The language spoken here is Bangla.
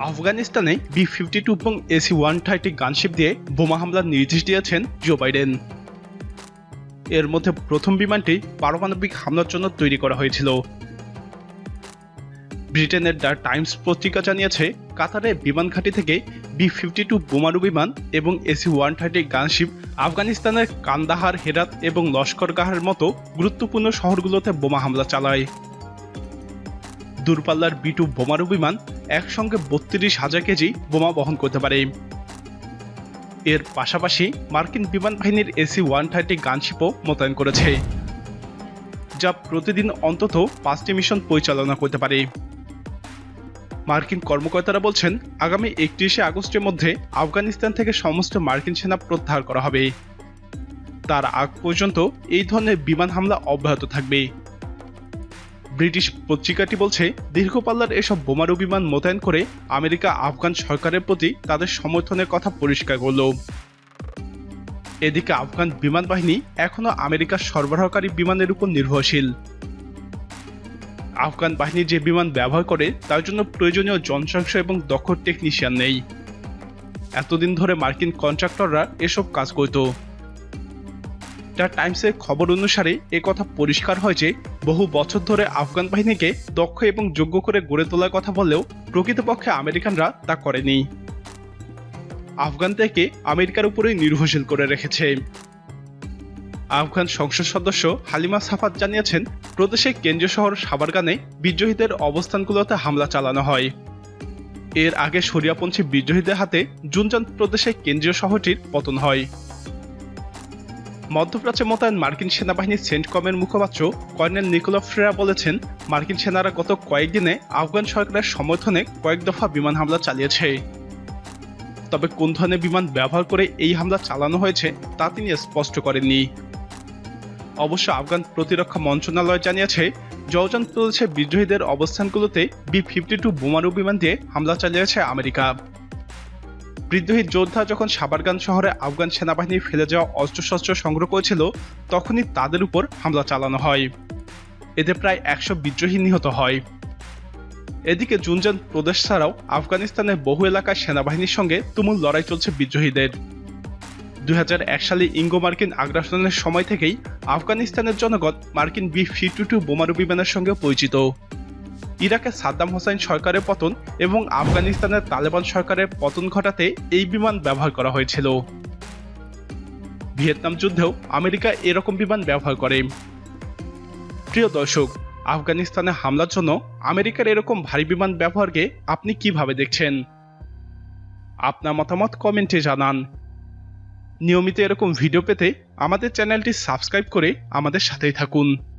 আফগানিস্তানে বি ফিফটি টু এবং এসি ওয়ান থার্টি গানশিপ দিয়ে বোমা হামলার নির্দেশ দিয়েছেন জো বাইডেন এর মধ্যে প্রথম বিমানটি পারমাণবিক হামলার জন্য তৈরি করা হয়েছিল। ব্রিটেনের দ্য টাইমস পত্রিকা জানিয়েছে কাতারে বিমান ঘাঁটি থেকে বি ফিফটি টু বোমারু বিমান এবং এসি ওয়ান থার্টি গানশিপ আফগানিস্তানের কান্দাহার, হেরাত এবং লস্করগাহের মতো গুরুত্বপূর্ণ শহরগুলোতে বোমা হামলা চালায়। দূরপাল্লার বি টু বোমারু বিমান একসঙ্গে বত্রিশ হাজার কেজি বোমা বহন করতে পারে। এর পাশাপাশি মার্কিন বিমান বাহিনীর এসি ওয়ান থার্টি গানশিপও মোতায়েন করেছে, যা প্রতিদিন অন্তত পাঁচটি মিশন পরিচালনা করতে পারে। মার্কিন কর্মকর্তারা বলছেন, আগামী একত্রিশে আগস্টের মধ্যে আফগানিস্তান থেকে সমস্ত মার্কিন সেনা প্রত্যাহার করা হবে। তার আগ পর্যন্ত এই ধরনের বিমান হামলা অব্যাহত থাকবে। ব্রিটিশ পত্রিকাটি বলছে দীর্ঘপাল্লার এসব বোমারু বিমান মোতায়েন করে আমেরিকা আফগান সরকারের প্রতি তাদের সমর্থনের কথা পরিষ্কার করল। এদিকে আফগান বিমান বাহিনী এখনও আমেরিকার সরবরাহকারী বিমানের উপর নির্ভরশীল। আফগান বাহিনী যে বিমান ব্যবহার করে, তার জন্য প্রয়োজনীয় যন্ত্রাংশ এবং দক্ষ টেকনিশিয়ান নেই। এতদিন ধরে মার্কিন কন্ট্রাক্টররা এসব কাজ করত। দ্য টাইমসের খবর অনুসারে কথা পরিষ্কার হয় যে, বহু বছর ধরে আফগান বাহিনীকে দক্ষ এবং যোগ্য করে গড়ে তোলার কথা বললেও প্রকৃতপক্ষে আমেরিকানরা তা করেনি। আফগানদেরকে আমেরিকার উপরেই নির্ভরশীল করে রেখেছে। আফগান সংসদ সদস্য হালিমা সাফাত জানিয়েছেন, প্রদেশের কেন্দ্রীয় শহর সাবারগানে বিদ্রোহীদের অবস্থানগুলোতে হামলা চালানো হয়। এর আগে শরিয়াপন্থী বিদ্রোহীদের হাতে জুনজান প্রদেশের কেন্দ্রীয় শহরটির পতন হয়। মধ্যপ্রাচ্যে মোতায়েন মার্কিন সেনাবাহিনীর সেন্টকমের মুখপাত্র কর্নেল নিকোলা ফ্রেরা বলেছেন, মার্কিন সেনারা গত কয়েকদিনে আফগান সরকারের সমর্থনে কয়েক দফা বিমান হামলা চালিয়েছে। তবে কোন ধরনের বিমান ব্যবহার করে এই হামলা চালানো হয়েছে, তা তিনি স্পষ্ট করেননি। অবশ্য আফগান প্রতিরক্ষা মন্ত্রণালয় জানিয়েছে জওজান প্রদেশে বিদ্রোহীদের অবস্থানগুলোতে বি ফিফটি টু বোমারু বিমান দিয়ে হামলা চালিয়েছে আমেরিকা। বিদ্রোহী যোদ্ধা যখন সাবারগান শহরে আফগান সেনাবাহিনী ফেলে যাওয়া অস্ত্রশস্ত্র সংগ্রহ করেছিল, তখনই তাদের উপর হামলা চালানো হয়। এতে প্রায় একশো বিদ্রোহী নিহত হয়। এদিকে জুনজান প্রদেশ ছাড়াও আফগানিস্তানের বহু এলাকায় সেনাবাহিনীর সঙ্গে তুমুল লড়াই চলছে বিদ্রোহীদের। দু হাজার এক সালে ইঙ্গো মার্কিন আগ্রাসনের সময় থেকেই আফগানিস্তানের জনগণ মার্কিন বি ফিফটি টু বোমারু বিমানের সঙ্গে পরিচিত। ইরাকে সাদ্দাম হোসেন সরকারের পতন এবং আফগানিস্তানের তালেবান সরকারের পতন ঘটাতে এই বিমান ব্যবহার করা হয়েছিল। ভিয়েতনাম যুদ্ধেও আমেরিকা এরকম বিমান ব্যবহার করে। প্রিয় দর্শক, আফগানিস্তানে হামলার জন্য আমেরিকার এরকম ভারী বিমান ব্যবহারকে আপনি কীভাবে দেখছেন? আপনার মতামত কমেন্টে জানান। নিয়মিত এরকম ভিডিও পেতে আমাদের চ্যানেলটি সাবস্ক্রাইব করে আমাদের সাথেই থাকুন।